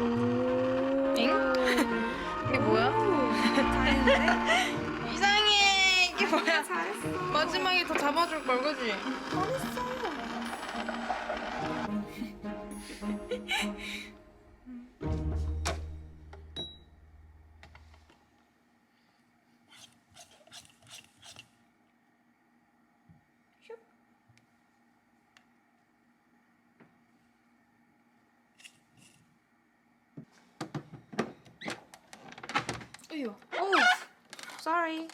엥? 이게 뭐야? 잘했는데? 이상해. 이게 뭐야? 잘했어. 마지막에 더 잡아줄 걸 그지? 잘했어. 으유. 오, sorry.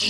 그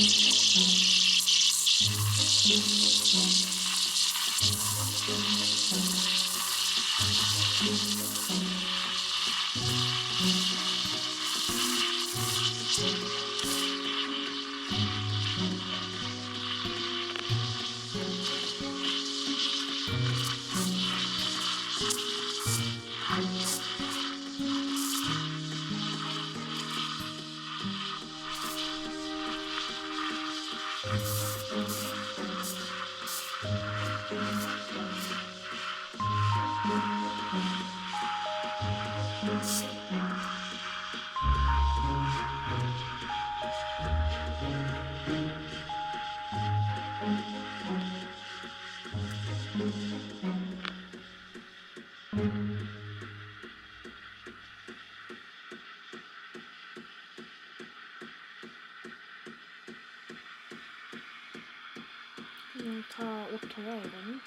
냥다 오토야 이거는?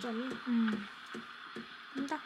점이? 음. 한다.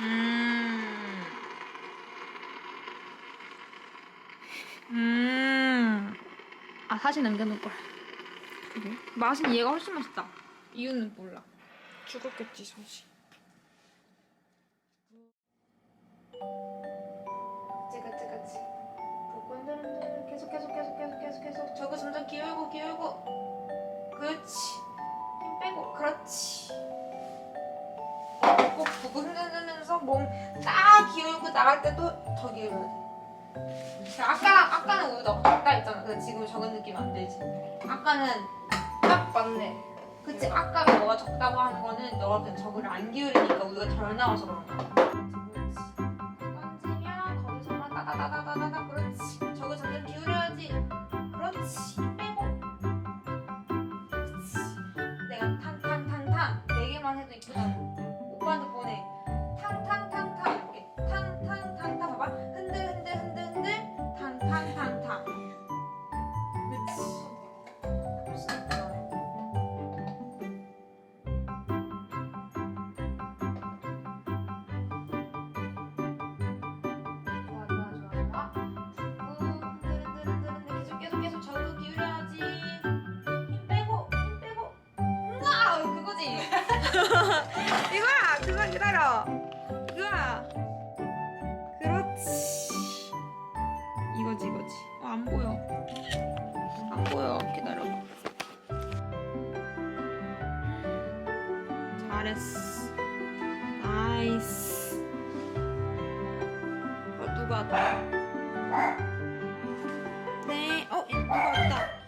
음. 음. 아, 사진 남겨놓을 걸. 그래? 맛은 얘가 훨씬 맛있다. 이유는 몰라. 죽었겠지 소시. 그치 그치 그치. 흔들흔들 계속 계속 계속 계속 계속 계속. 저거 점점 기울고 기울고. 그렇지. 힘 빼고 그렇지. 꼭 보고 흔들면서 몸 딱 기울고 나갈 때도 더 기울여야 돼. 아까 아까는 너무 작다 했잖아. 근데 지금 적은 느낌 안 들지. 아까는 딱 맞네. 그치 아까 너가 적다고 하는 거는 그냥 적을 안 기울이니까 우리가 덜 나와서 그런 거야. 던지면 거기서만 따다다다다다 그 그렇지. 이거지, 이거지. 어, 안 보여. 안 보여. 기다려. 잘했어. 나이스. 어, 누가 왔다. 네, 어, 누가 왔다.